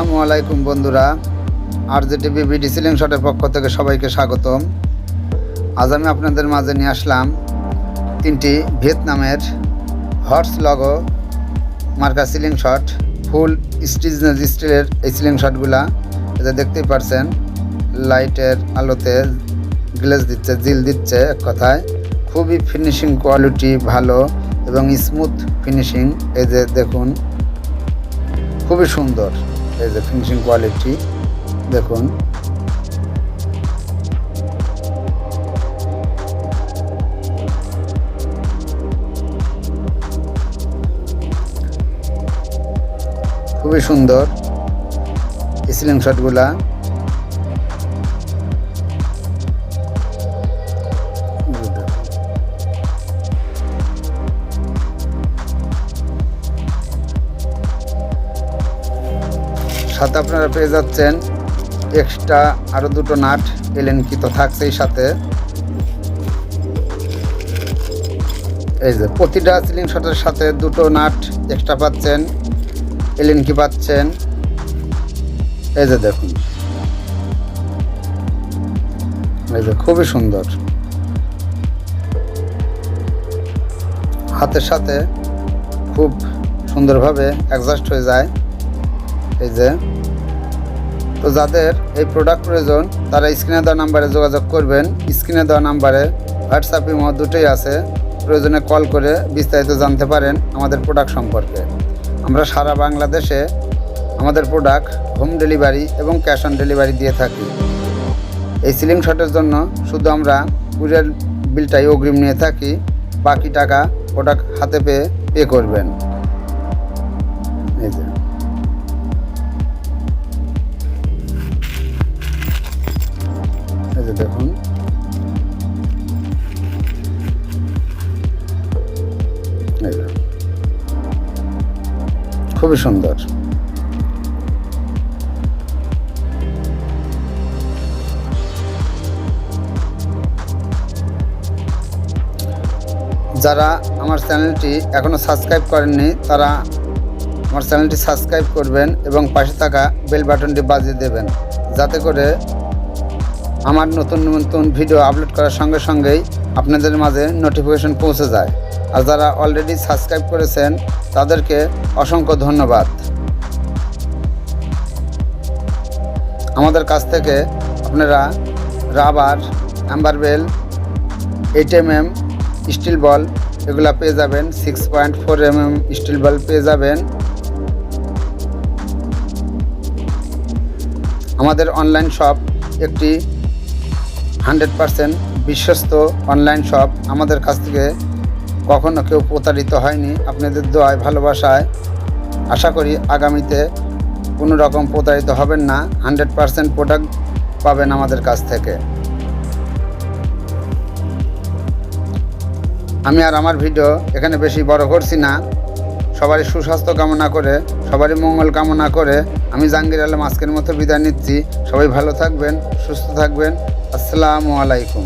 আসসালামু আলাইকুম বন্ধুরা। আর জে টিভি বিডি সিলিং শটের পক্ষ থেকে সবাইকে স্বাগতম। আজ আমি আপনাদের মাঝে নিয়ে আসলাম তিনটি ভিয়েতনামের হর্স লগো মার্কা সিলিং শট, ফুল স্টিজনেস স্টিলের এই সিলিং শটগুলা। এটা দেখতেই পারছেন, লাইটের আলোতে গ্লেজ দিচ্ছে, জিল দিচ্ছে এক কথায়। খুবই ফিনিশিং কোয়ালিটি ভালো এবং স্মুথ ফিনিশিং, এই যে দেখুন, খুবই সুন্দর। এই যে ফিনিশিং কোয়ালিটি দেখুন। খুবই সুন্দর। সিলিং শটগুলা সাথে আপনারা পেয়ে যাচ্ছেন এক্সট্রা আরও দুটো নাট, এলেন কি তো থাকছেই সাথে। এই যে প্রতিটা সিলিং শটের সাথে দুটো নাট এক্সট্রা পাচ্ছেন, এলেন কি পাচ্ছেন? এই যে দেখুন। এই যে খুবই সুন্দর। হাতের সাথে খুব সুন্দরভাবে অ্যাডজাস্ট হয়ে যায়। এই যে, তো যাদের এই প্রোডাক্ট প্রয়োজন, তারা স্ক্রিনে দেওয়া নাম্বারে যোগাযোগ করবেন। স্ক্রিনে দেওয়া নাম্বারে হোয়াটসঅ্যাপ ইমো দুটোই আছে। প্রয়োজনে কল করে বিস্তারিত জানতে পারেন আমাদের প্রোডাক্ট সম্পর্কে। আমরা সারা বাংলাদেশে আমাদের প্রোডাক্ট হোম ডেলিভারি এবং ক্যাশ অন ডেলিভারি দিয়ে থাকি। এই সিলিং শটের জন্য শুধু আমরা কুরিয়ার বিলটাই অগ্রিম নিয়ে থাকি, বাকি টাকা প্রোডাক্ট হাতে পেয়ে পে করবেন। এই যে। যে দেখুন। খুবই সুন্দর। যারা আমার চ্যানেলটি এখনও সাবস্ক্রাইব করেননি, তারা আমার চ্যানেলটি সাবস্ক্রাইব করবেন এবং পাশে থাকা বেল বাটনটি বাজিয়ে দেবেন, যাতে করে আমার নতুন নতুন ভিডিও আপলোড করার সঙ্গে সঙ্গেই আপনাদের মাঝে নোটিফিকেশন পৌঁছে যায়। আর যারা অলরেডি সাবস্ক্রাইব করেছেন, তাদেরকে অসংখ্য ধন্যবাদ। আমাদের কাছ থেকে আপনারা rubber amber bell eight M M steel ball এগুলা পেয়ে যাবেন। Six point four M M steel ball পেয়ে যাবেন। আমাদের অনলাইন শপ একটি হান্ড্রেড পারসেন্ট বিশ্বস্ত অনলাইন শপ আমাদের কাছ থেকে কখনো কেউ প্রতারিত হয়নি। আপনাদের দোয়ায়, ভালোবাসায় আশা করি আগামীতে কোনো রকম প্রতারিত হবেন না। হান্ড্রেড পারসেন্ট প্রোডাক্ট পাবেন আমাদের কাছ থেকে। আমি আর আমার ভিডিও এখানে বেশি বড় করছি না। সবারই সুস্বাস্থ্য কামনা করে, সবারই মঙ্গল কামনা করে আমি জাহাঙ্গীর আলম আজকের মতো বিদায় নিচ্ছি। সবাই ভালো থাকবেন, সুস্থ থাকবেন। আসসালামু আলাইকুম।